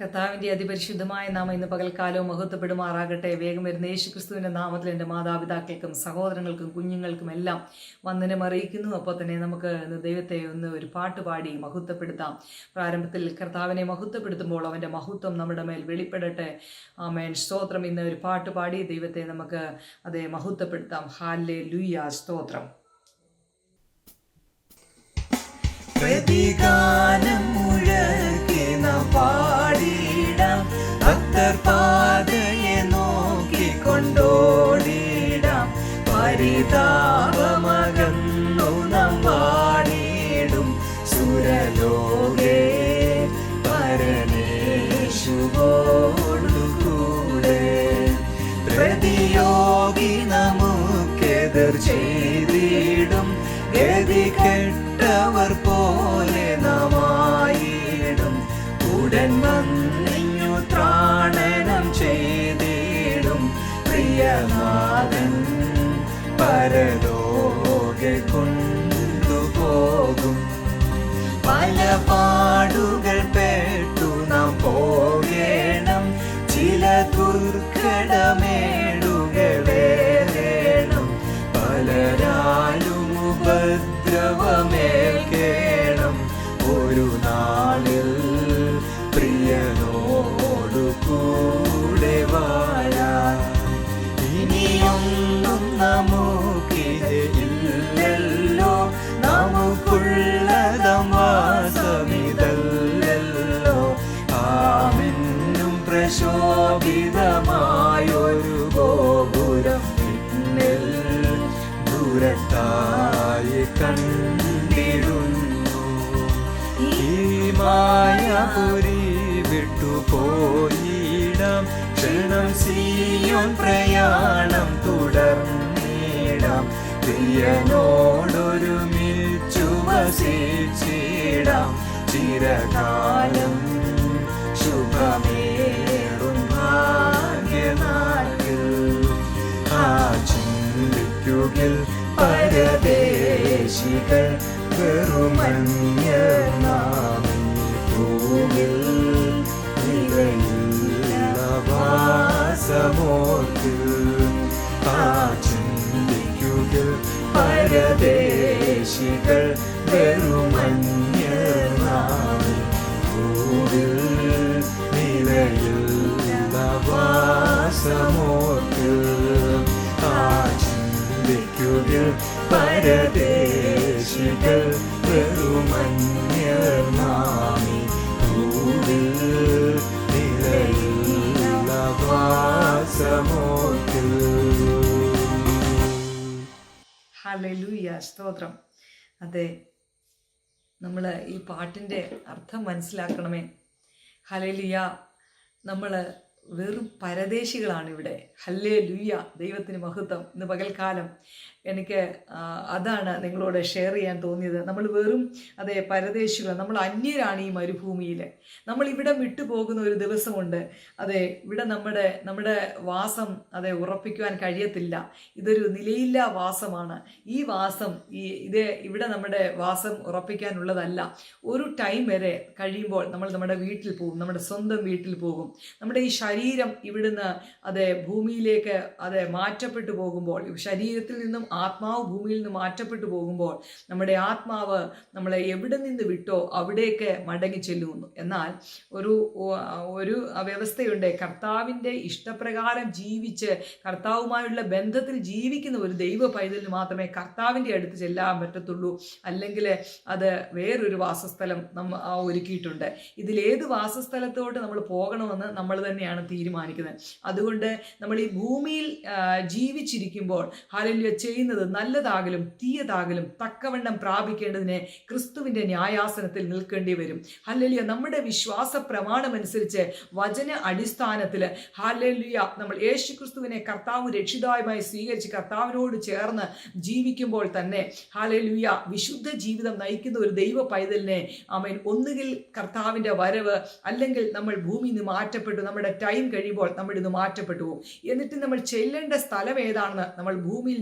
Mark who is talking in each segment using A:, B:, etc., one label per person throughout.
A: കർത്താവിന്റെ അതിപരിശുദ്ധമായ നാമം ഇന്ന് പകൽക്കാലവും മഹത്വപ്പെടുമാറാകട്ടെ. വേഗം വരുന്ന യേശു ക്രിസ്തുവിന്റെ നാമത്തിൽ എന്റെ മാതാപിതാക്കൾക്കും സഹോദരങ്ങൾക്കും കുഞ്ഞുങ്ങൾക്കും എല്ലാം വന്ദനം അറിയിക്കുന്നു. അപ്പോൾ തന്നെ നമുക്ക് ദൈവത്തെ ഒന്ന് ഒരു പാട്ട് പാടി മഹത്വപ്പെടുത്താം. പ്രാരംഭത്തിൽ കർത്താവിനെ മഹത്വപ്പെടുത്തുമ്പോൾ അവന്റെ മഹത്വം നമ്മുടെ മേൽ വെളിപ്പെടട്ടെ. ആമേൻ. സ്തോത്രം. ഇന്ന് ഒരു പാട്ട് പാടി ദൈവത്തെ നമുക്ക് അതെ മഹത്വപ്പെടുത്താം. ഹാലെ ലുയ സ്തോത്രം.
B: പ്രതിഗാനം മുഴക്കി നാം പാതയെ നോക്കിക്കൊണ്ടോടിടാം പരിതാപമകന്നു നാം പാടിയിടും സുരലോകേ പരമേശുവോടുകൂടെ പ്രതിയോഗി നമുക്കെതിർ ചെയ്തിടും. ഗതി കെട്ടവർ പോലെ നമായിടും ഉടൻ വന്നിഞ്ഞു പരലോക സീയോൻ പ്രയാണം തുടർന്നിടാം. പ്രിയനോടൊരുമിച്ചു വസിച്ചിടാം ചിരകാലം ശുഭമേറും ഭാഗ്യനാട്ടിൽ ആ ചിന്തിക്കുകിൽ പരദേശികൾ വെറുമഞ്ഞ നാമീ ഭൂമിൽ നിലയില്ല വാസമോർത്ത് ആ ചിന്തിക്കുക പരദേശികൾ വെറുമഞ്ഞ നാമീ ഭൂമിൽ നിലയില്ല വാസമോർത്ത് ആ ചിന്തിക്കുക പരദേശികൾ വെറുമഞ്ഞ
A: ഹല്ലേലൂയ സ്തോത്രം. അതെ നമ്മൾ ഈ പാട്ടിന്റെ അർത്ഥം മനസ്സിലാക്കണമേ. ഹലലിയ നമ്മൾ വെറും പരദേശികളാണ് ഇവിടെ. ഹല്ലേ ലുയ്യ ദൈവത്തിന് മഹത്വം. ഇന്ന് പകൽക്കാലം എനിക്ക് അതാണ് നിങ്ങളോട് ഷെയർ ചെയ്യാൻ തോന്നിയത്. നമ്മൾ വെറും അതെ പരദേശികൾ നമ്മൾ അന്യരാണ് ഈ മരുഭൂമിയിൽ നമ്മൾ ഇവിടെ വിട്ടുപോകുന്ന ഒരു ദിവസമുണ്ട്. അതെ ഇവിടെ നമ്മുടെ നമ്മുടെ വാസം അതെ ഉറപ്പിക്കുവാൻ കഴിയത്തില്ല. ഇതൊരു നിലയില്ല വാസമാണ്. ഈ വാസം ഈ ഇത് ഇവിടെ നമ്മുടെ വാസം ഉറപ്പിക്കാനുള്ളതല്ല. ഒരു ടൈം വരെ കഴിയുമ്പോൾ നമ്മൾ നമ്മുടെ വീട്ടിൽ പോകും. നമ്മുടെ സ്വന്തം വീട്ടിൽ പോകും. നമ്മുടെ ഈ ശരീരം ഇവിടുന്ന് അതെ ഭൂമിയിലേക്ക് അതെ മാറ്റപ്പെട്ടു പോകുമ്പോൾ ശരീരത്തിൽ നിന്നും ആത്മാവ് ഭൂമിയിൽ നിന്ന് മാറ്റപ്പെട്ടു പോകുമ്പോൾ നമ്മുടെ ആത്മാവ് നമ്മളെ എവിടെ നിന്ന് വിട്ടോ അവിടേക്ക് മടങ്ങി ചെല്ലുന്നു. എന്നാൽ ഒരു ഒരു വ്യവസ്ഥയുണ്ട്. കർത്താവിന്റെ ഇഷ്ടപ്രകാരം ജീവിച്ച് കർത്താവുമായുള്ള ബന്ധത്തിൽ ജീവിക്കുന്ന ഒരു ദൈവ പൈതലിന് മാത്രമേ കർത്താവിന്റെ അടുത്ത് ചെല്ലാൻ പറ്റത്തുള്ളൂ. അല്ലെങ്കിൽ അത് വേറൊരു വാസസ്ഥലം നമ്മ ഒരുക്കിയിട്ടുണ്ട്. ഇതിലേത് വാസസ്ഥലത്തോട്ട് നമ്മൾ പോകണമെന്ന് നമ്മൾ തന്നെയാണ് തീരുമാനിക്കുന്നത്. അതുകൊണ്ട് നമ്മൾ ഈ ഭൂമിയിൽ ജീവിച്ചിരിക്കുമ്പോൾ ഹാലിൽ ഹാലല്യ ചെയ്യുന്നത് നല്ലതാകലും തീയതാകലും തക്കവണ്ണം പ്രാപിക്കേണ്ടതിനെ ക്രിസ്തുവിന്റെ ന്യായാസനത്തിൽ നിൽക്കേണ്ടി വരും. ഹല്ലലിയ. നമ്മുടെ വിശ്വാസ പ്രമാണമനുസരിച്ച് വചന അടിസ്ഥാനത്തിൽ ഹല്ലലിയ നമ്മൾ യേശു ക്രിസ്തുവിനെ കർത്താവ് രക്ഷിതാവുമായി സ്വീകരിച്ച് കർത്താവിനോട് ചേർന്ന് ജീവിക്കുമ്പോൾ തന്നെ ഹാലലുയ വിശുദ്ധ ജീവിതം നയിക്കുന്ന ഒരു ദൈവ പൈതലിനെ അവൻ ഒന്നുകിൽ കർത്താവിന്റെ വരവ് അല്ലെങ്കിൽ നമ്മൾ ഭൂമിയിൽ നിന്ന് മാറ്റപ്പെട്ടു നമ്മുടെ ടൈം കഴിയുമ്പോൾ നമ്മൾ ഇത് മാറ്റപ്പെട്ടു എന്നിട്ട് നമ്മൾ ചെല്ലേണ്ട സ്ഥലം ഏതാണെന്ന് നമ്മൾ ഭൂമിയിൽ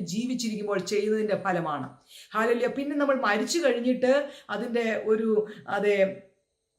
A: ജീവിച്ചിരിക്കുമ്പോൾ ചെയ്യുന്നതിന്റെ ഫലമാണ്. ഹാലല്യ പിന്നെ നമ്മൾ മരിച്ചു കഴിഞ്ഞിട്ട് അതിന്റെ ഒരു അതെ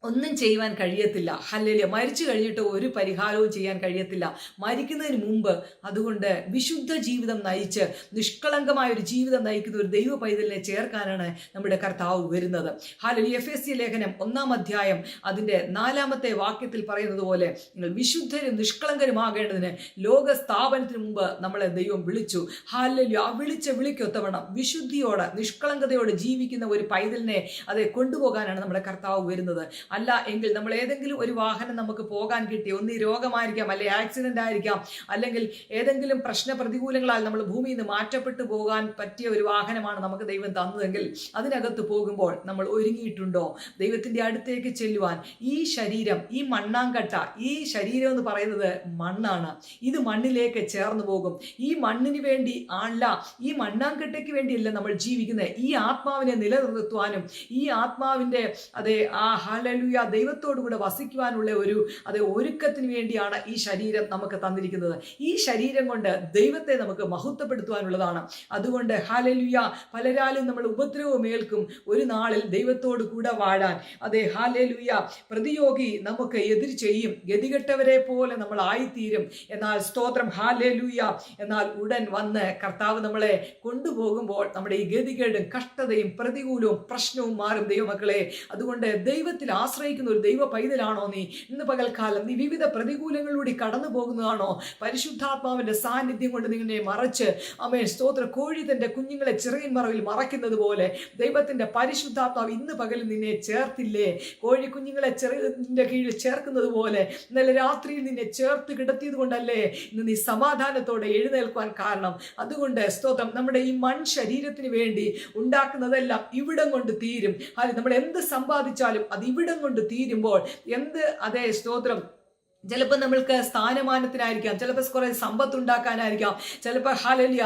A: ഒന്നും ചെയ്യുവാൻ കഴിയത്തില്ല. ഹല്ലേലൂയ. മരിച്ചു കഴിഞ്ഞിട്ട് ഒരു പരിഹാരവും ചെയ്യാൻ കഴിയത്തില്ല. മരിക്കുന്നതിന് മുമ്പ് അതുകൊണ്ട് വിശുദ്ധ ജീവിതം നയിച്ച് നിഷ്കളങ്കമായ ഒരു ജീവിതം നയിക്കുന്ന ഒരു ദൈവ പൈതലിനെ ചേർക്കാനാണ് നമ്മുടെ കർത്താവ് വരുന്നത്. ഹാലലി എഫ് എസ് സി ലേഖനം ഒന്നാം അധ്യായം അതിന്റെ നാലാമത്തെ വാക്യത്തിൽ പറയുന്നത് പോലെ നിങ്ങൾ വിശുദ്ധരും നിഷ്കളങ്കരുമാകേണ്ടതിന് ലോക സ്ഥാപനത്തിന് മുമ്പ് നമ്മളെ ദൈവം വിളിച്ചു. ഹാലലി ആ വിളിച്ച വിളിക്കൊത്തവണ്ണം വിശുദ്ധിയോടെ നിഷ്കളങ്കതയോടെ ജീവിക്കുന്ന ഒരു പൈതലിനെ അതെ കൊണ്ടുപോകാനാണ് നമ്മുടെ കർത്താവ് വരുന്നത്. അല്ല എങ്കിൽ നമ്മൾ ഏതെങ്കിലും ഒരു വാഹനം നമുക്ക് പോകാൻ കിട്ടി ഒന്ന് രോഗമായിരിക്കാം അല്ലെ ആക്സിഡന്റ് ആയിരിക്കാം അല്ലെങ്കിൽ ഏതെങ്കിലും പ്രശ്ന പ്രതികൂലങ്ങളാൽ നമ്മൾ ഭൂമിയിൽ നിന്ന് മാറ്റപ്പെട്ടു പോകാൻ പറ്റിയ ഒരു വാഹനമാണ് നമുക്ക് ദൈവം തന്നതെങ്കിൽ അതിനകത്ത് പോകുമ്പോൾ നമ്മൾ ഒരുങ്ങിയിട്ടുണ്ടോ? ദൈവത്തിന്റെ അടുത്തേക്ക് ചെല്ലുവാൻ ഈ ശരീരം ഈ മണ്ണാങ്കട്ട ഈ ശരീരം എന്ന് പറയുന്നത് മണ്ണാണ്. ഇത് മണ്ണിലേക്ക് ചേർന്നു പോകും. ഈ മണ്ണിന് വേണ്ടി അല്ല ഈ മണ്ണാങ്കട്ടയ്ക്ക് വേണ്ടിയല്ല നമ്മൾ ജീവിക്കുന്നത്. ഈ ആത്മാവിനെ നിലനിർത്തുവാനും ഈ ആത്മാവിന്റെ അതെ ആ ഹാലലുയ ദൈവത്തോടുകൂടെ വസിക്കുവാനുള്ള ഒരു അത് ഒരുക്കത്തിന് വേണ്ടിയാണ് ഈ ശരീരം നമുക്ക് തന്നിരിക്കുന്നത്. ഈ ശരീരം കൊണ്ട് ദൈവത്തെ നമുക്ക് മഹത്വപ്പെടുത്തുവാനുള്ളതാണ്. അതുകൊണ്ട് ഹാലലുയ പലരാലും നമ്മൾ ഉപദ്രവം ഏൽക്കും ഒരു നാളിൽ ദൈവത്തോട് കൂടെ വാഴാൻ. അതെ ഹാലലുയ പ്രതിയോഗി നമുക്ക് എതിർ ചെയ്യും. ഗതികെട്ടവരെ പോലെ നമ്മൾ ആയിത്തീരും. എന്നാൽ സ്തോത്രം ഹാലലുയ എന്നാൽ ഉടൻ വന്ന് കർത്താവ് നമ്മളെ കൊണ്ടുപോകുമ്പോൾ നമ്മുടെ ഈ ഗതികേടും കഷ്ടതയും പ്രതികൂലവും പ്രശ്നവും മാറും ദൈവമക്കളെ. അതുകൊണ്ട് ദൈവത്തിൽ ആശ്രയിക്കുന്ന ഒരു ദൈവ പൈതലാണോ നീ? ഇന്ന് പകൽക്കാലം നീ വിവിധ പ്രതികൂലങ്ങളിലൂടെ കടന്നു പോകുന്നതാണോ? പരിശുദ്ധാത്മാവിന്റെ സാന്നിധ്യം കൊണ്ട് നിങ്ങളെ മറച്ച് അമേ സ്തോത്ര. കോഴി തന്റെ കുഞ്ഞുങ്ങളെ ചെറിയ മറവിൽ മറയ്ക്കുന്നത് പോലെ ദൈവത്തിന്റെ പരിശുദ്ധാത്മാവ് ഇന്ന് പകൽ നിന്നെ ചേർത്തില്ലേ? കോഴി കുഞ്ഞുങ്ങളെ ചെറിയ കീഴിൽ ചേർക്കുന്നത് പോലെ ഇന്നലെ രാത്രിയിൽ നിന്നെ ചേർത്ത് കിടത്തിയത് കൊണ്ടല്ലേ ഇന്ന് നീ സമാധാനത്തോടെ എഴുന്നേൽക്കുവാൻ കാരണം? അതുകൊണ്ട് സ്തോത്രം നമ്മുടെ ഈ മൺ ശരീരത്തിന് വേണ്ടി ഉണ്ടാക്കുന്നതെല്ലാം ഇവിടം കൊണ്ട് തീരും. അത് നമ്മൾ എന്ത് സമ്പാദിച്ചാലും അത് ഇവിടം കൊണ്ട് തീരുമ്പോൾ എന്ത് അതേ സ്തോത്രം. ചിലപ്പോൾ നമ്മൾക്ക് സ്ഥാനമാനത്തിനായിരിക്കാം ചിലപ്പോൾ കുറേ സമ്പത്ത് ഉണ്ടാക്കാനായിരിക്കാം ചിലപ്പോൾ ഹലലിയ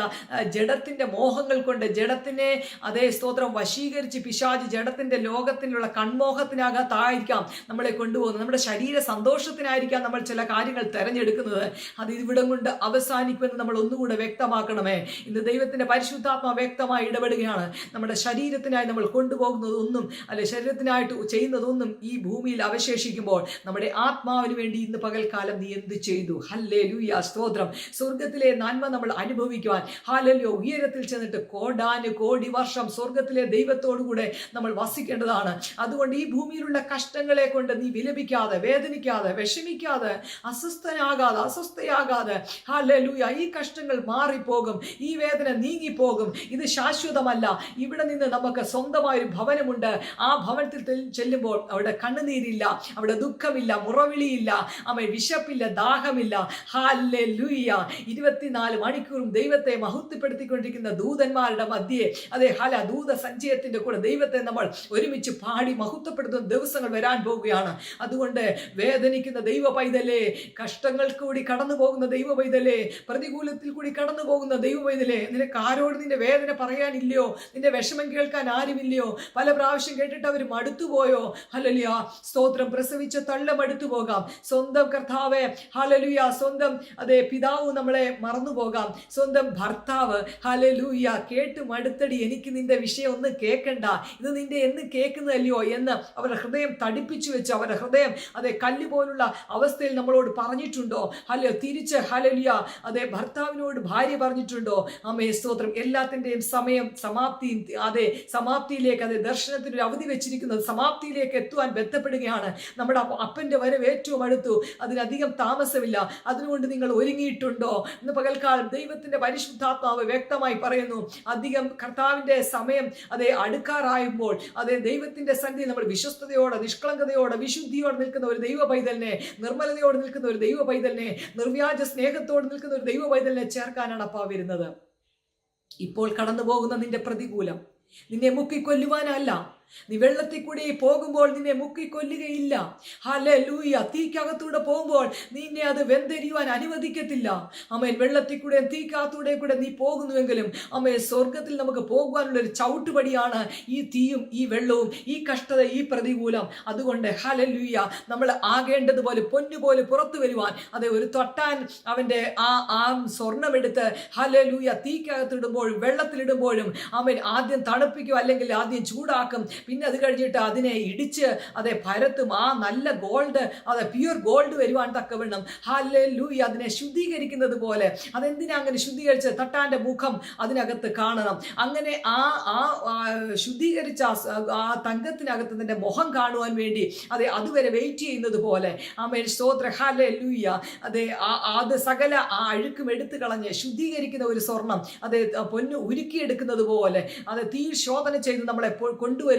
A: ജഡത്തിന്റെ മോഹങ്ങൾ കൊണ്ട് ജഡത്തിനെ അതേ സ്തോത്രം വശീകരിച്ച് പിശാജ് ജഡത്തിന്റെ ലോകത്തിലുള്ള കൺമോഹത്തിനകത്തായിരിക്കാം നമ്മളെ കൊണ്ടുപോകുന്നത്. നമ്മുടെ ശരീര സന്തോഷത്തിനായിരിക്കാം നമ്മൾ ചില കാര്യങ്ങൾ തിരഞ്ഞെടുക്കുന്നത്. അത് ഇവിടം കൊണ്ട് അവസാനിക്കുമെന്ന് നമ്മൾ ഒന്നുകൂടെ വ്യക്തമാക്കണമേ. ഇന്ന് ദൈവത്തിന്റെ പരിശുദ്ധാത്മ വ്യക്തമായി ഇടപെടുകയാണ്. നമ്മുടെ ശരീരത്തിനായി നമ്മൾ കൊണ്ടുപോകുന്നതൊന്നും അല്ലെ ശരീരത്തിനായിട്ട് ചെയ്യുന്നതൊന്നും ഈ ഭൂമിയിൽ അവശേഷിക്കുമ്പോൾ നമ്മുടെ ആത്മാവിന് വേണ്ടി ഇന്ന് പകൽക്കാലം നീ എന്ത് ചെയ്തു? ഹല്ലേ ലൂയ സ്തോത്രം. സ്വർഗത്തിലെ നന്മ നമ്മൾ അനുഭവിക്കുവാൻ. ഹാലല്ലോ ഉയരത്തിൽ ചെന്നിട്ട് കോടാന് കോടി വർഷം സ്വർഗത്തിലെ ദൈവത്തോടുകൂടെ നമ്മൾ വസിക്കേണ്ടതാണ്. അതുകൊണ്ട് ഈ ഭൂമിയിലുള്ള കഷ്ടങ്ങളെ കൊണ്ട് നീ വിലപിക്കാതെ വേദനിക്കാതെ വിഷമിക്കാതെ അസ്വസ്ഥനാകാതെ അസ്വസ്ഥയാകാതെ ഹാലൂയ ഈ കഷ്ടങ്ങൾ മാറിപ്പോകും ഈ വേദന നീങ്ങിപ്പോകും. ഇത് ശാശ്വതമല്ല. ഇവിടെ നിന്ന് നമുക്ക് സ്വന്തമായ ഒരു ഭവനമുണ്ട്. ആ ഭവനത്തിൽ ചെല്ലുമ്പോൾ അവിടെ കണ്ണുനീരില്ല അവിടെ ദുഃഖമില്ല മുറവിളിയില്ല. അവൻ വിശപ്പില്ല ദാഹമില്ല. ഹാലെ ഇരുപത്തിനാല് മണിക്കൂറും ദൈവത്തെ മഹത്വപ്പെടുത്തിക്കൊണ്ടിരിക്കുന്ന ദൂതന്മാരുടെ മധ്യേ. അതെ ഹല ദൂത സഞ്ചയത്തിന്റെ കൂടെ ദൈവത്തെ നമ്മൾ ഒരുമിച്ച് പാടി മഹത്വപ്പെടുത്തുന്ന ദിവസങ്ങൾ വരാൻ പോവുകയാണ്. അതുകൊണ്ട് വേദനിക്കുന്ന ദൈവ പൈതലേ കഷ്ടങ്ങൾ കൂടി കടന്നു പോകുന്ന ദൈവ പൈതലേ പ്രതികൂലത്തിൽ കൂടി കടന്നു പോകുന്ന ദൈവ പൈതലേ നിനക്ക് ആരോട് നിന്റെ വേദന പറയാനില്ലയോ? നിന്റെ വിഷമം കേൾക്കാൻ ആരുമില്ലയോ? പല പ്രാവശ്യം കേട്ടിട്ട് അവർ മടുത്തുപോയോ ഹലലിയ സ്തോത്രം പ്രസവിച്ച തള്ള മടുത്തു പോകാം. സ്വന്തം കർത്താവ് ഹലലൂയ സ്വന്തം അതെ പിതാവ് നമ്മളെ മറന്നു പോകാം. സ്വന്തം ഭർത്താവ് ഹലലൂയ കേട്ട് മടുത്തടി എനിക്ക് നിന്റെ വിഷയം ഒന്ന് കേൾക്കണ്ട ഇത് നിന്റെ എന്ന് കേൾക്കുന്നതല്ലയോ എന്ന് അവരുടെ ഹൃദയം തടിപ്പിച്ചു വെച്ച് അവരുടെ ഹൃദയം അതെ കല്ല് പോലുള്ള അവസ്ഥയിൽ നമ്മളോട് പറഞ്ഞിട്ടുണ്ടോ? ഹലോ തിരിച്ച് ഹലലിയ അതെ ഭർത്താവിനോട് ഭാര്യ പറഞ്ഞിട്ടുണ്ടോ? അമ്മേ സ്തോത്രം. എല്ലാത്തിന്റെയും സമയം സമാപ്തി അതെ സമാപ്തിയിലേക്ക് അതെ ദർശനത്തിന് ഒരു അവധി വെച്ചിരിക്കുന്നത് സമാപ്തിയിലേക്ക് എത്തുവാൻ ബന്ധപ്പെടുകയാണ്. നമ്മുടെ അപ്പന്റെ വരവ് ഏറ്റവും അടുത്തു. അതിനധികം താമസമില്ല. അതിനുകൊണ്ട് നിങ്ങൾ ഒരുങ്ങിയിട്ടുണ്ടോ? ഇന്ന് പകൽക്കാലം ദൈവത്തിന്റെ പരിശുദ്ധാത്മാവ് വ്യക്തമായി പറയുന്നു അധികം കർത്താവിന്റെ സമയം അതെ അടുക്കാറായുമ്പോൾ അതെ ദൈവത്തിന്റെ സന്ധി നമ്മൾ വിശ്വസ്തയോടെ നിഷ്കളങ്കതയോടെ വിശുദ്ധിയോടെ നിൽക്കുന്ന ഒരു ദൈവ പൈതലിനെ നിർമ്മലതയോടെ നിൽക്കുന്ന ഒരു ദൈവ പൈതലിനെ നിർവ്യാജ സ്നേഹത്തോടെ നിൽക്കുന്ന ഒരു ദൈവ പൈതലിനെ ചേർക്കാനാണ് അപ്പ വരുന്നത്. ഇപ്പോൾ കടന്നു പോകുന്ന നിന്റെ പ്രതികൂലം. നിന്നെ മുക്കിക്കൊല്ലുവാനല്ല. നീ വെള്ളത്തിൽ കൂടി പോകുമ്പോൾ നിന്നെ മുക്കിക്കൊല്ലുകയില്ല. ഹല ലൂയ തീക്കകത്തൂടെ പോകുമ്പോൾ നിന്നെ അത് വെന്തെരിയുവാൻ അനുവദിക്കത്തില്ല. അമ്മയൻ വെള്ളത്തിൽ കൂടെ തീക്കകത്തൂടെ കൂടെ നീ പോകുന്നുവെങ്കിലും അമ്മയെ സ്വർഗത്തിൽ നമുക്ക് പോകുവാനുള്ള ഒരു ചവിട്ടുപടിയാണ് ഈ തീയും ഈ വെള്ളവും ഈ കഷ്ടത ഈ പ്രതികൂലം. അതുകൊണ്ട് ഹല ലൂയ നമ്മൾ ആകേണ്ടതുപോലെ പൊന്നുപോലെ പുറത്തു വരുവാൻ അതെ ഒരു തൊട്ടാൻ അവന്റെ ആ ആ സ്വർണമെടുത്ത് ഹലലൂയ തീക്കകത്തിടുമ്പോഴും വെള്ളത്തിലിടുമ്പോഴും അവൻ ആദ്യം തണുപ്പിക്കും അല്ലെങ്കിൽ ആദ്യം ചൂടാക്കും. പിന്നെ അത് കഴിഞ്ഞിട്ട് അതിനെ ഇടിച്ച് അതെ പരത്തും ആ നല്ല ഗോൾഡ് അതെ പ്യൂർ ഗോൾഡ് വരുവാൻ തക്കവണ്ണം ഹാലെ ലൂയി അതിനെ ശുദ്ധീകരിക്കുന്നത് പോലെ. അതെന്തിനാ അങ്ങനെ ശുദ്ധീകരിച്ച് തട്ടാന്റെ മുഖം അതിനകത്ത് കാണണം. അങ്ങനെ ആ ആ ശുദ്ധീകരിച്ച ആ തങ്കത്തിനകത്ത് നിന്റെ മുഖം കാണുവാൻ വേണ്ടി അതെ അതുവരെ വെയിറ്റ് ചെയ്യുന്നത് പോലെ. ആമേൻ. സ്തോത്ര. ഹാലെ ലൂയ അതെ അത് സകല ആ അഴുക്കും എടുത്തു കളഞ്ഞ് ശുദ്ധീകരിക്കുന്ന ഒരു സ്വർണം അതെ പൊന്ന് ഉരുക്കിയെടുക്കുന്നത് പോലെ. അത് തീ ശോധന ചെയ്ത് നമ്മളെ പൊ-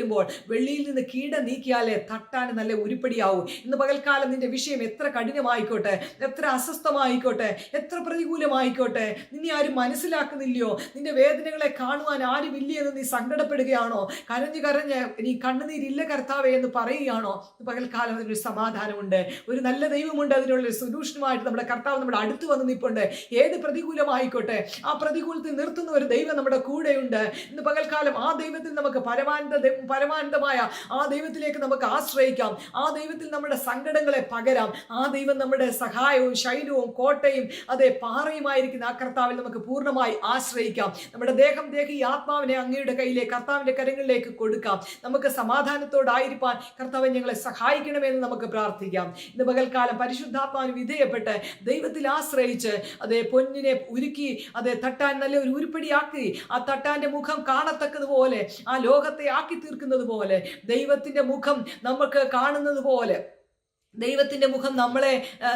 A: കൊണ്ടുവരുമ്പോൾ വെള്ളിയിൽ നിന്ന് കീട നീക്കിയാലേ തട്ടാൻ നല്ല ഉരുപ്പടിയാവും. ഇന്ന് പകൽക്കാലം നിന്റെ വിഷയം എത്ര കഠിനമായിക്കോട്ടെ എത്ര അസ്വസ്ഥമായിക്കോട്ടെ എത്ര പ്രതികൂലമായിക്കോട്ടെ നിന്നെ ആരും മനസ്സിലാക്കുന്നില്ലയോ? നിന്റെ വേദനകളെ കാണുവാൻ ആരുമില്ലേ എന്ന് നീ സങ്കടപ്പെടുകയാണോ? കരഞ്ഞു കരഞ്ഞ് നീ കണ്ണുനീരില്ല കർത്താവേ എന്ന് പറയുകയാണോ? പകൽക്കാലം അതിനൊരു സമാധാനമുണ്ട്. ഒരു നല്ല ദൈവമുണ്ട് അതിനുള്ള സൊല്യൂഷനുമായിട്ട് നമ്മുടെ കർത്താവ് നമ്മുടെ അടുത്ത് വന്ന് നിൽപ്പുണ്ട് ഏത് പ്രതികൂലമായിക്കോട്ടെ ആ പ്രതികൂലത്തിൽ നിർത്തുന്ന ഒരു ദൈവം നമ്മുടെ കൂടെയുണ്ട്. ഇന്ന് പകൽക്കാലം ആ ദൈവത്തിൽ നമുക്ക് പരമാനന്ദ പരമാനന്ദമായ ആ ദൈവത്തിലേക്ക് നമുക്ക് ആശ്രയിക്കാം. ആ ദൈവത്തിൽ നമ്മുടെ സങ്കടങ്ങളെ പകരാം. ആ ദൈവം നമ്മുടെ സഹായവും ശൈലവും കോട്ടയും അതെ പാറയുമായിരിക്കുന്ന ആ കർത്താവിൽ നമുക്ക് പൂർണമായി ആശ്രയിക്കാം. നമ്മുടെ ദേഹം ദേഹി ആത്മാവിനെ അങ്ങയുടെ കയ്യിലേക്ക് കർത്താവിന്റെ കരങ്ങളിലേക്ക് കൊടുക്കാം. നമുക്ക് സമാധാനത്തോടായിരിക്കാൻ കർത്താവ് ഞങ്ങളെ സഹായിക്കണമെന്ന് നമുക്ക് പ്രാർത്ഥിക്കാം. ഇന്ന് പകൽക്കാലം പരിശുദ്ധാത്മാവിന് വിധേയപ്പെട്ട് ദൈവത്തിൽ ആശ്രയിച്ച് അതേ പൊന്നിനെ ഉരുക്കി അതെ തട്ടാൻ നല്ല ഒരു ഉരുപ്പടിയാക്കി ആ തട്ടാന്റെ മുഖം കാണത്തക്കതുപോലെ ആ ലോകത്തെ ആക്കി തീർക്കുന്നത് പോലെ ദൈവത്തിന്റെ മുഖം നമുക്ക് കാണുന്നത് പോലെ ദൈവത്തിന്റെ മുഖം നമ്മളെ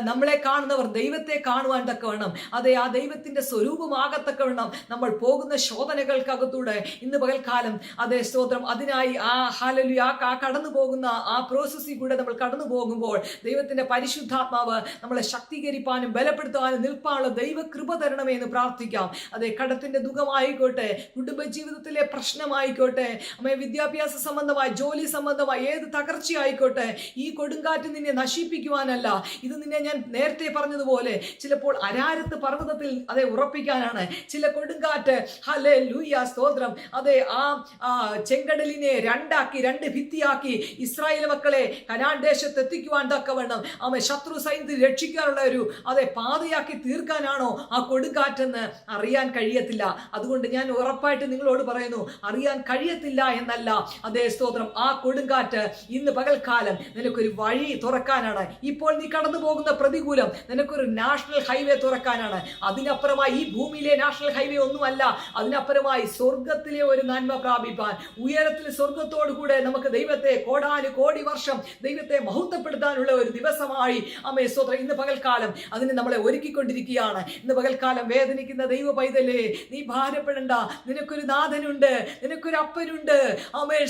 A: നമ്മളെ കാണുന്നവർ ദൈവത്തെ കാണുവാൻ തക്ക വേണം അതെ ആ ദൈവത്തിന്റെ സ്വരൂപമാകത്തക്ക വേണം നമ്മൾ പോകുന്ന ശോധനകൾക്കകത്തൂടെ ഇന്ന് പകൽക്കാലം. അതെ സ്തോത്രം. അതിനായി ആ ഹാലലു ആ കടന്നു പോകുന്ന ആ പ്രോസസ്സിൽ കൂടെ നമ്മൾ കടന്നു പോകുമ്പോൾ ദൈവത്തിന്റെ പരിശുദ്ധാത്മാവ് നമ്മളെ ശക്തീകരിപ്പാനും ബലപ്പെടുത്താനും നിൽപ്പാനുള്ള ദൈവകൃപ തരണമേ എന്ന് പ്രാർത്ഥിക്കാം. അതെ കടത്തിന്റെ ദുഃഖമായിക്കോട്ടെ കുടുംബജീവിതത്തിലെ പ്രശ്നമായിക്കോട്ടെ അമ്മ വിദ്യാഭ്യാസ സംബന്ധമായി ജോലി സംബന്ധമായി ഏത് തകർച്ചയായിക്കോട്ടെ ഈ കൊടുങ്കാറ്റ് നിന്നെ നശിപ്പിക്കുവാനല്ല. ഇത് നിന്നെ ഞാൻ നേരത്തെ പറഞ്ഞതുപോലെ ചിലപ്പോൾ അരാരത്ത് പർവതത്തിൽ അതെ ഉറപ്പിക്കാനാണ്. ചില കൊടുങ്കാറ്റ് ഹലേ ലൂയ സ്തോത്രം. അതെ ആ ചെങ്കടലിനെ രണ്ടാക്കി രണ്ട് ഭിത്തിയാക്കി ഇസ്രായേൽ മക്കളെ കനാൻ ദേശത്ത് എത്തിക്കുവാൻ തക്കവണ്ണം അവൻ ശത്രു സൈന്യത്തിൽ രക്ഷിക്കാനുള്ള ഒരു അതെ പാതയാക്കി തീർക്കാനാണോ ആ കൊടുങ്കാറ്റെന്ന് അറിയാൻ കഴിയത്തില്ല. അതുകൊണ്ട് ഞാൻ ഉറപ്പായിട്ട് നിങ്ങളോട് പറയുന്നു അറിയാൻ കഴിയത്തില്ല എന്നല്ല. അതേ സ്തോത്രം. ആ കൊടുങ്കാറ്റ് ഇന്ന് പകൽക്കാലം നിനക്കൊരു വഴി തുറക്കാനാണ്. ഇപ്പോൾ നീ കടന്നു പോകുന്ന പ്രതികൂലം നിനക്കൊരു നാഷണൽ ഹൈവേ തുറക്കാനാണ്. അതിനപ്പുറമായി ഈ ഭൂമിയിലെ നാഷണൽ ഹൈവേ ഒന്നുമല്ല അതിനപ്പുറമായി സ്വർഗത്തിലെ ഒരു നന്മ പ്രാപിപ്പാൻ. ഉയരത്തിൽ സ്വർഗത്തോടു കൂടെ നമുക്ക് ദൈവത്തെ കോടാനു കോടി വർഷം ദൈവത്തെ മഹത്വപ്പെടുത്താനുള്ള ഒരു ദിവസമായി. അമ്മേ സ്വത്ര ഇന്ന് പകൽക്കാലം അതിന് നമ്മളെ ഒരുക്കിക്കൊണ്ടിരിക്കുകയാണ്. ഇന്ന് പകൽക്കാലം വേദനിക്കുന്ന ദൈവ പൈതലേ നീ ഭാരപ്പെടണ്ട. നിനക്കൊരു നാഥനുണ്ട് നിനക്കൊരു അപ്പനുണ്ട്. അമ്മേ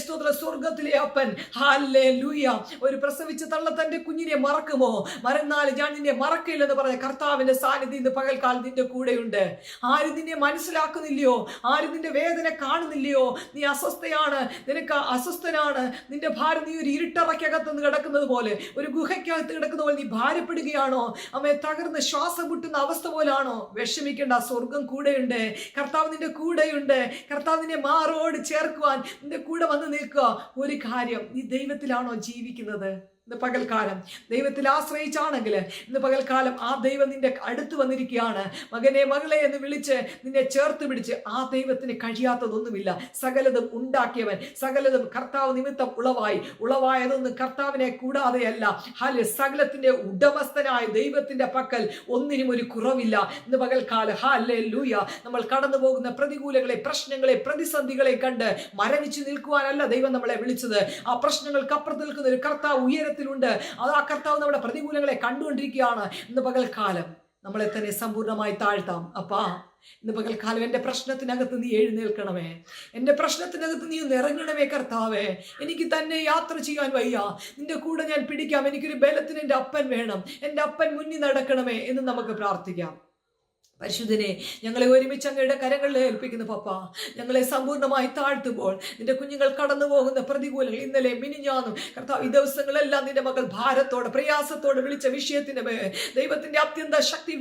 A: സ്വർഗത്തിലെ അപ്പൻ. ഹാലേ ലൂയ ഒരു പ്രസവിച്ച തള്ള തന്റെ കുഞ്ഞിനെ മറക്കുമോ? മറന്നാൽ ഞാൻ നിന്നെ മറക്കില്ലെന്ന് പറഞ്ഞ കർത്താവിന്റെ സാന്നിധ്യം ഇന്ന് പകൽക്കാൽ നിന്റെ കൂടെയുണ്ട്. ആരും നിന്നെ മനസ്സിലാക്കുന്നില്ലയോ? ആരും നിന്റെ വേദന കാണുന്നില്ലയോ? നീ അസ്വസ്ഥയാണ്. നിനക്ക് അസ്വസ്ഥനാണ്. നിന്റെ ഭാരം നീ ഒരു ഇരുട്ടറയ്ക്കകത്ത് നിന്ന് കിടക്കുന്നത് പോലെ ഒരു ഗുഹയ്ക്കകത്ത് കിടക്കുന്ന പോലെ നീ ഭാരപ്പെടുകയാണോ? അമ്മയെ തകർന്ന് ശ്വാസം മുട്ടുന്ന അവസ്ഥ പോലാണോ? വിഷമിക്കേണ്ട സ്വർഗം കൂടെയുണ്ട്. കർത്താവ് നിന്റെ കൂടെയുണ്ട്. കർത്താവ് നിന്നെ മാറോട് ചേർക്കുവാൻ നിന്റെ കൂടെ വന്ന് നിൽക്കുക. ഒരു കാര്യം നീ ദൈവത്തിലാണോ ജീവിക്കുന്നത്? ഇന്ന് പകൽക്കാലം ദൈവത്തിൽ ആശ്രയിച്ചാണെങ്കിൽ ഇന്ന് പകൽക്കാലം ആ ദൈവം നിന്റെ അടുത്ത് വന്നിരിക്കുകയാണ്. മകനെ മകളെ എന്ന് വിളിച്ച് നിന്നെ ചേർത്ത് പിടിച്ച് ആ ദൈവത്തിന് കഴിയാത്തതൊന്നുമില്ല. സകലതും ഉണ്ടാക്കിയവൻ സകലതും കർത്താവ് നിമിത്തം ഉളവായി. ഉളവായതൊന്നും കർത്താവിനെ കൂടാതെയല്ല. ഹാൽ സകലത്തിന്റെ ഉടമസ്ഥനായ ദൈവത്തിന്റെ പക്കൽ ഒന്നിനും ഒരു കുറവില്ല. ഇന്ന് പകൽക്കാലം ഹാലെ ലൂയ നമ്മൾ കടന്നു പോകുന്ന പ്രതികൂലങ്ങളെ പ്രശ്നങ്ങളെ പ്രതിസന്ധികളെ കണ്ട് മരവിച്ചു നിൽക്കുവാനല്ല ദൈവം നമ്മളെ വിളിച്ചത്. ആ പ്രശ്നങ്ങൾക്ക് അപ്പുറത്ത് നിൽക്കുന്ന ഒരു കർത്താവ് ഉയരത്തിലുണ്ട് അത് ആ കർത്താവ് നമ്മുടെ പ്രതികൂലങ്ങളെ കണ്ടുകൊണ്ടിരിക്കുകയാണ്. ഇന്ന് പകൽക്കാലം നമ്മളെ തന്നെ സമ്പൂർണമായി താഴ്ത്താം. അപ്പാ ഇന്ന് പകൽക്കാലം എന്റെ പ്രശ്നത്തിനകത്ത് നീ എഴുന്നേൽക്കണമേ. എന്റെ പ്രശ്നത്തിനകത്ത് നീ ഒന്ന് ഇറങ്ങണമേ കർത്താവേ. എനിക്ക് തന്നെ യാത്ര ചെയ്യാൻ വയ്യ. നിന്റെ കൂടെ ഞാൻ പിടിക്കാം. എനിക്കൊരു ബലത്തിന് എന്റെ അപ്പൻ വേണം. എന്റെ അപ്പൻ മുന്നിൽ നടക്കണമേ എന്ന് നമുക്ക് പ്രാർത്ഥിക്കാം. പരിശുദ്ധനെ ഞങ്ങളെ ഒരുമിച്ച് അങ്ങയുടെ കരങ്ങളിൽ ഏൽപ്പിക്കുന്നു പപ്പ. ഞങ്ങളെ സമ്പൂർണമായി താഴ്ത്തുമ്പോൾ നിന്റെ കുഞ്ഞുങ്ങൾ കടന്നു പോകുന്ന പ്രതികൂലങ്ങൾ ഇന്നലെ മിനിഞ്ഞാന്നും കർത്താവ് ഈ ദിവസങ്ങളെല്ലാം നിന്റെ മകൾ ഭാരത്തോടെ പ്രയാസത്തോടെ വിളിച്ച വിഷയത്തിന്റെ മേ ദൈവത്തിന്റെ അത്യന്ത ശക്തി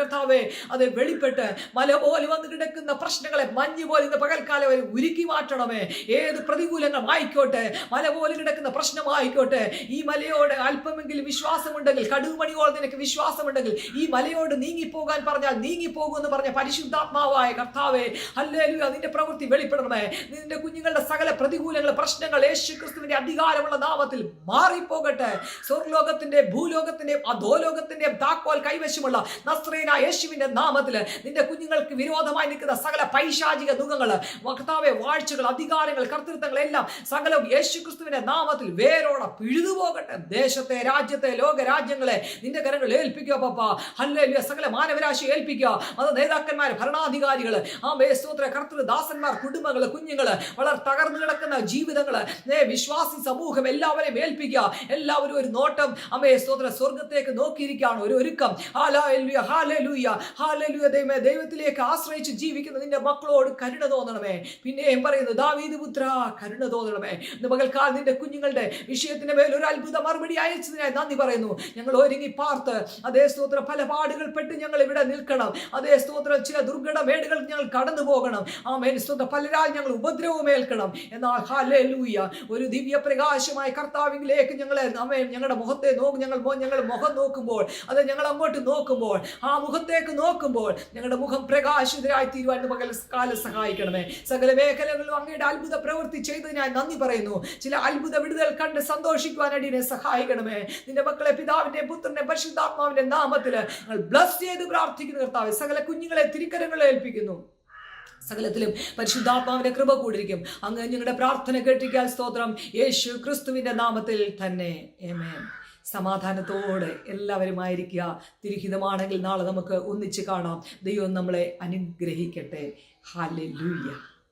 A: കർത്താവെ അത് വെളിപ്പെട്ട് മല പോലെ വന്ന് കിടക്കുന്ന പ്രശ്നങ്ങളെ മഞ്ഞ് പോലെ ഇന്ന് പകൽക്കാലം വരെ ഉരുക്കി മാറ്റണമേ. ഏത് പ്രതികൂലങ്ങൾ ആയിക്കോട്ടെ മല പോലെ കിടക്കുന്ന പ്രശ്നമായിക്കോട്ടെ ഈ മലയോട് അല്പമെങ്കിലും വിശ്വാസമുണ്ടെങ്കിൽ കടുകുമണിയോളം നിനക്ക് വിശ്വാസമുണ്ടെങ്കിൽ ഈ മലയോട് നീങ്ങിപ്പോകാൻ പറഞ്ഞാൽ നീ നീങ്ങിപ്പോകുമെന്ന് പറഞ്ഞ പരിശുദ്ധാത്മാവായ കർത്താവെ ഹല്ലേലൂയ അതിന്റെ പ്രവൃത്തി വെളിപ്പെടണമേ. നിന്റെ കുഞ്ഞുങ്ങളുടെ സകല പ്രതികൂലങ്ങൾ പ്രശ്നങ്ങൾ യേശു ക്രിസ്തുവിന്റെ അധികാരമുള്ള നാമത്തിൽ മാറിപ്പോകട്ടെ. സ്വർലോകത്തിന്റെ ഭൂലോകത്തിന്റെയും അധോലോകത്തിന്റെയും താക്കോൽ കൈവശമുള്ള നസ്രേന യേശുവിന്റെ നാമത്തിൽ നിന്റെ കുഞ്ഞുങ്ങൾക്ക് വിരോധമായി നിൽക്കുന്ന സകല പൈശാചിക ദുഃഖങ്ങൾ കർത്താവെ വാഴ്ചകൾ അധികാരങ്ങൾ കർത്തൃത്വങ്ങൾ എല്ലാം സകലവും യേശു ക്രിസ്തുവിന്റെ നാമത്തിൽ വേരോടെ പിഴുതുപോകട്ടെ. ദേശത്തെ രാജ്യത്തെ ലോക രാജ്യങ്ങളെ നിന്റെ കരങ്ങൾ ഏൽപ്പിക്കുക പപ്പ. ഹല്ലേലൂയ സകല മാനവരാശി ഏൽപ്പിക്കുക. അത് നേതാക്കന്മാർ ഭരണാധികാരികൾ ആ മേസ്തോത്ര കർത്തൃ ദാസന്മാർ കുടുംബങ്ങൾ കുഞ്ഞുങ്ങൾ വളരെ തകർന്നു കിടക്കുന്ന ജീവിതങ്ങൾ വിശ്വാസി സമൂഹം എല്ലാവരെയും ഏൽപ്പിക്കുക. എല്ലാവരും ഒരു നോട്ടം അമ്മേ സ്തോത്ര സ്വർഗത്തേക്ക് നോക്കിയിരിക്കുകയാണ്. ഒരു ഒരുക്കം. ഹാലേലൂയ ഹാലേലൂയ ഹാലേലൂയ ദൈവമേ ദൈവത്തിലേക്ക് ആശ്രയിച്ച് ജീവിക്കുന്ന നിന്റെ മക്കളോട് കരുണ തോന്നണമേ. പിന്നെയും പറയുന്നു ദാവീദ് പുത്ര കരുണ തോന്നണമേ. ഇന്ന് നിന്റെ കുഞ്ഞുങ്ങളുടെ വിഷയത്തിന്റെ മേൽ ഒരു അത്ഭുത മറുപടി അയച്ചതിനായി നന്ദി പറയുന്നു. ഞങ്ങൾ ഒരുങ്ങി പാർത്ത് അതേ സ്തോത്ര പല പാടുകൾ പെട്ട് ഞങ്ങൾ ഇവിടെ നിൽക്കണം. അതേ സ്തോത്രം ചില ദുർഘട മേടുകൾ ഞങ്ങൾ കടന്നു പോകണം. ആ മേൽ സ്തോത്രം പലരാൾ ഞങ്ങൾ ഉപദ്രവം ഏൽക്കണം. എന്നാൽ ഹാലേലൂയ ഒരു ദിവ്യ പ്രകാശമായ കർത്താവിലേക്ക് ഞങ്ങളെ നമ്മെ ഞങ്ങളുടെ മുഖത്തെ നോക്കും ഞങ്ങൾ ഞങ്ങൾ മുഖം നോക്കുമ്പോൾ അത് ഞങ്ങൾ അങ്ങോട്ട് നോക്കുമ്പോൾ ആ മുഖത്തേക്ക് നോക്കുമ്പോൾ ഞങ്ങളുടെ മുഖം പ്രകാശിതരായി തീരുവാൻ മകൾ കാലം സഹായിക്കണമേ. സകല മേഖലകളിലും അങ്ങയുടെ അത്ഭുത പ്രവൃത്തി ചെയ്തതിനായി നന്ദി പറയുന്നു. ചില അത്ഭുത വിടുതൽ കണ്ട് സന്തോഷിക്കുവാൻ അടിയനെ സഹായിക്കണമേ. നിന്റെ മക്കളെ പിതാവിന്റെ പുത്രന്റെ പരിശുദ്ധാത്മാവിന്റെ നാമത്തിൽ ഞങ്ങൾ ബ്ലസ് ചെയ്ത് പ്രാർത്ഥിക്കുന്നു കർത്താവ്. സകല കുഞ്ഞുങ്ങളെ തിരിക്കരങ്ങളെ ഏൽപ്പിക്കുന്നു. സകലത്തിലും പരിശുദ്ധാത്മാവിന്റെ കൃപ കൂടിരിക്കും അങ്ങ് ഞങ്ങളുടെ പ്രാർത്ഥന കേട്ടിരിക്കാൻ സ്തോത്രം. യേശു ക്രിസ്തുവിന്റെ നാമത്തിൽ തന്നെ. സമാധാനത്തോടെ എല്ലാവരുമായിരിക്കുക തിരുഹിതമാണെങ്കിൽ നാളെ നമുക്ക് ഒന്നിച്ച് കാണാം. ദൈവം നമ്മളെ അനുഗ്രഹിക്കട്ടെ. ഹാലെ